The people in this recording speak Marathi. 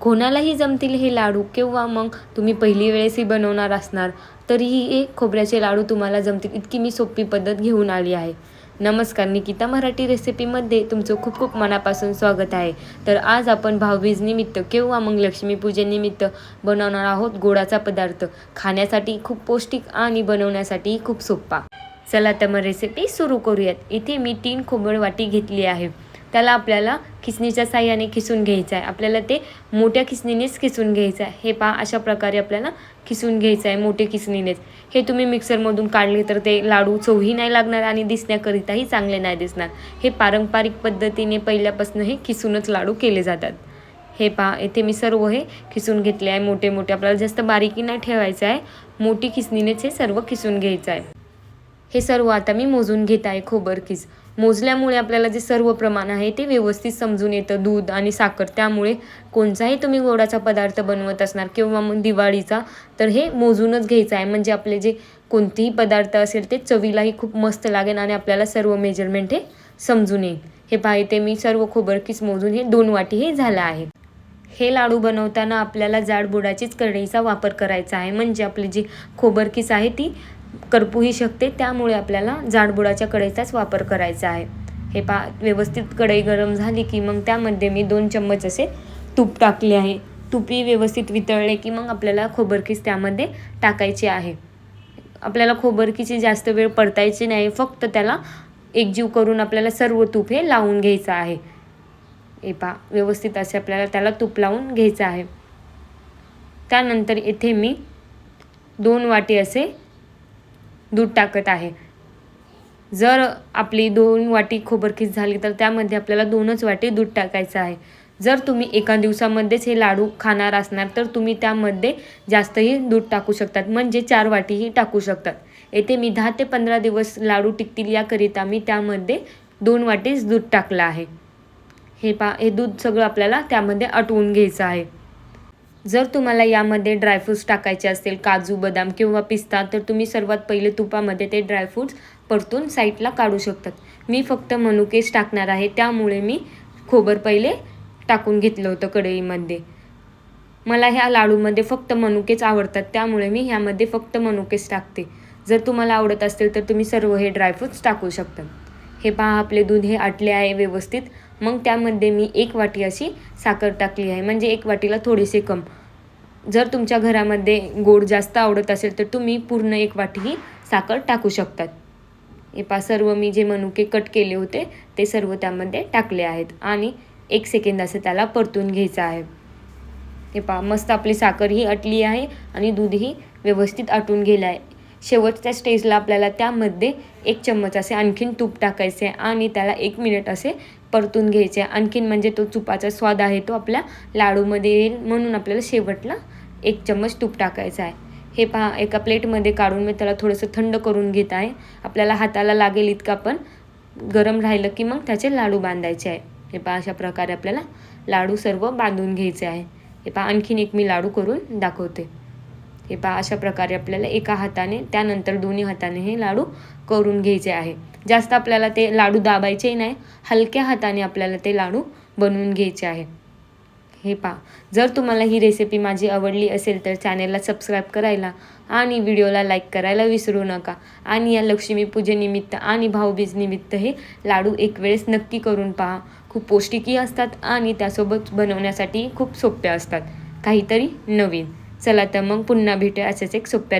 कोणालाही जमतील हे लाडू किंवा मग तुम्ही पहिली वेळेसही बनवणार असणार तरीही हे खोबऱ्याचे लाडू तुम्हाला जमतील. इतकी मी सोपी पद्धत घेऊन आली आहे. नमस्कार निकिता मराठी रेसिपीमध्ये तुमचं खूप खूप मनापासून स्वागत आहे. तर आज आपण भाऊबीज निमित्त किंवा मग लक्ष्मीपूजेनिमित्त बनवणार आहोत गोडाचा पदार्थ. खाण्यासाठी खूप पौष्टिक आणि बनवण्यासाठी खूप सोपा. चला तर मग रेसिपी सुरू करूयात. इथे मी तीन खोबड वाटी घेतली आहे. त्याला आपल्याला खिसणीच्या साह्याने खिसून घ्यायचं आहे. आपल्याला ते मोठ्या खिसणीनेच खिसून घ्यायचं आहे. हे पहा अशा प्रकारे आपल्याला खिसून घ्यायचं आहे मोठे खिसणीनेच. हे तुम्ही मिक्सरमधून काढले तर ते लाडू चवही नाही लागणार आणि दिसण्याकरिताही चांगले नाही दिसणार. हे पारंपरिक पद्धतीने पहिल्यापासून हे खिसूनच लाडू केले जातात. हे पहा येथे मी सर्व हे खिसून घेतले आहे. मोठे मोठे आपल्याला जास्त बारीकी नाही ठेवायचं आहे. मोठी खिसणीनेच हे सर्व खिसून घ्यायचं आहे. हे सर्व आता मी मोजून घेत आहे खोबरकीज मोजल्यामुळे आपल्याला जे सर्व प्रमाण आहे ते व्यवस्थित समजून येतं. दूध आणि साखर त्यामुळे कोणताही तुम्ही गोडाचा पदार्थ बनवत असणार किंवा मग दिवाळीचा तर हे मोजूनच घ्यायचं आहे. म्हणजे आपले जे कोणतेही पदार्थ असेल ते चवीलाही खूप मस्त लागेल आणि आपल्याला सर्व मेजरमेंट हे समजून येईल. हे पाहिजे मी सर्व खोबरकीस मोजून हे दोन वाटी हे झालं आहे. हे लाडू बनवताना आपल्याला जाड बुडाचीच कढईचा वापर करायचा आहे. म्हणजे आपली जी खोबरकीस आहे ती करपूही शकते. त्यामुळे आपल्याला जाडबुडाच्या कढईचाच वापर करायचा आहे. हे पा व्यवस्थित कढई गरम झाली की मग त्यामध्ये मी दोन चम्मच असे तूप टाकले आहे. तुपी व्यवस्थित वितळले की मग आपल्याला खोबरकीस त्यामध्ये टाकायची आहे. आपल्याला खोबरकीची जास्त वेळ परतायची नाही फक्त त्याला एकजीव करून आपल्याला सर्व तूप हे लावून घ्यायचं आहे. हे पा व्यवस्थित असे आपल्याला त्याला तूप लावून घ्यायचं आहे. त्यानंतर इथे मी दोन वाटी असे दूध टाकत आहे. जर आपली दोन वाटी खोबरकीस झाली तर त्यामध्ये आपल्याला दोनच वाटी दूध टाकायचं आहे. जर तुम्ही एका दिवसामध्येच हे लाडू खाणार असणार तर तुम्ही त्यामध्ये जास्तही दूध टाकू शकतात. म्हणजे चार वाटीही टाकू शकतात. येथे मी दहा ते पंधरा दिवस लाडू टिकतील याकरिता मी त्यामध्ये दोन वाटीच दूध टाकलं आहे. हे पा हे दूध सगळं आपल्याला त्यामध्ये आटवून घ्यायचं आहे. जर तुम्हाला यामध्ये ड्रायफ्रूट्स टाकायचे असतील काजू बदाम किंवा पिस्ता तर तुम्ही सर्वात पहिले तुपामध्ये ते ड्रायफ्रूट्स परतून साईडला काढू शकतात. मी फक्त मनुकेच टाकणार आहे त्यामुळे मी खोबर पहिले टाकून घेतलं होतं कढईमध्ये. मला ह्या लाडूमध्ये फक्त मनुकेच आवडतात त्यामुळे मी ह्यामध्ये फक्त मनुकेच टाकते. जर तुम्हाला आवडत असतील तर तुम्ही सर्व हे ड्रायफ्रूट्स टाकू शकता. हे पहा आपले दूध हे आटले आहे व्यवस्थित. मग त्यामध्ये मी एक वाटी अशी साखर टाकली आहे. म्हणजे एक वाटीला थोडेसे कम. जर तुमच्या घरामध्ये गोड जास्त आवडत असेल तर तुम्ही पूर्ण एक वाटी ही साखर टाकू शकतात. हे पा सर्व मी जे मनुके कट केले होते ते सर्व त्यामध्ये टाकले आहेत. आणि एक सेकंद असं त्याला परतून घ्यायचं आहे. हे पा मस्त आपली साखर ही अटली आहे आणि दूधही व्यवस्थित आटून गेलं आहे शेवटच्या स्टेजला आपल्याला त्यामध्ये एक चम्मच असे आणखीन तूप टाकायचे आणि त्याला एक मिनिट असे परतून घ्यायचे. आणखीन म्हणजे तो तुपाचा स्वाद आहे तो आपल्या लाडूमध्ये येईल म्हणून आपल्याला शेवटला एक चम्मच तूप टाकायचं आहे. हे पहा एका प्लेटमध्ये काढून मी त्याला थोडंसं थंड करून घेत आहे. आपल्याला हाताला लागेल इतकं आपण गरम राहिलं की मग त्याचे लाडू बांधायचे आहे. हे पहा अशा प्रकारे आपल्याला लाडू सर्व बांधून घ्यायचे आहे. हे पहा आणखीन एक मी लाडू करून दाखवते. हे पहा अशा प्रकारे आपल्याला एका हाताने त्यानंतर दोन्ही हाताने हे लाडू करून घ्यायचे आहे. जास्त आपल्याला ते लाडू दाबायचे नाही हलक्या हाताने आपल्याला ते लाडू बनवून घ्यायचे आहे. हे पहा जर तुम्हाला ही रेसिपी माझी आवडली असेल तर चॅनेलला सबस्क्राईब करायला आणि व्हिडिओला लाईक करायला विसरू नका. आणि या लक्ष्मीपूजेनिमित्त आणि भाऊबीजनिमित्त हे लाडू एक वेळेस नक्की करून पहा. खूप पौष्टिकही असतात आणि त्यासोबत बनवण्यासाठी खूप सोप्या असतात. काहीतरी नवीन. चला तर मग पुन्हा भेटूया असेच एक सोप्या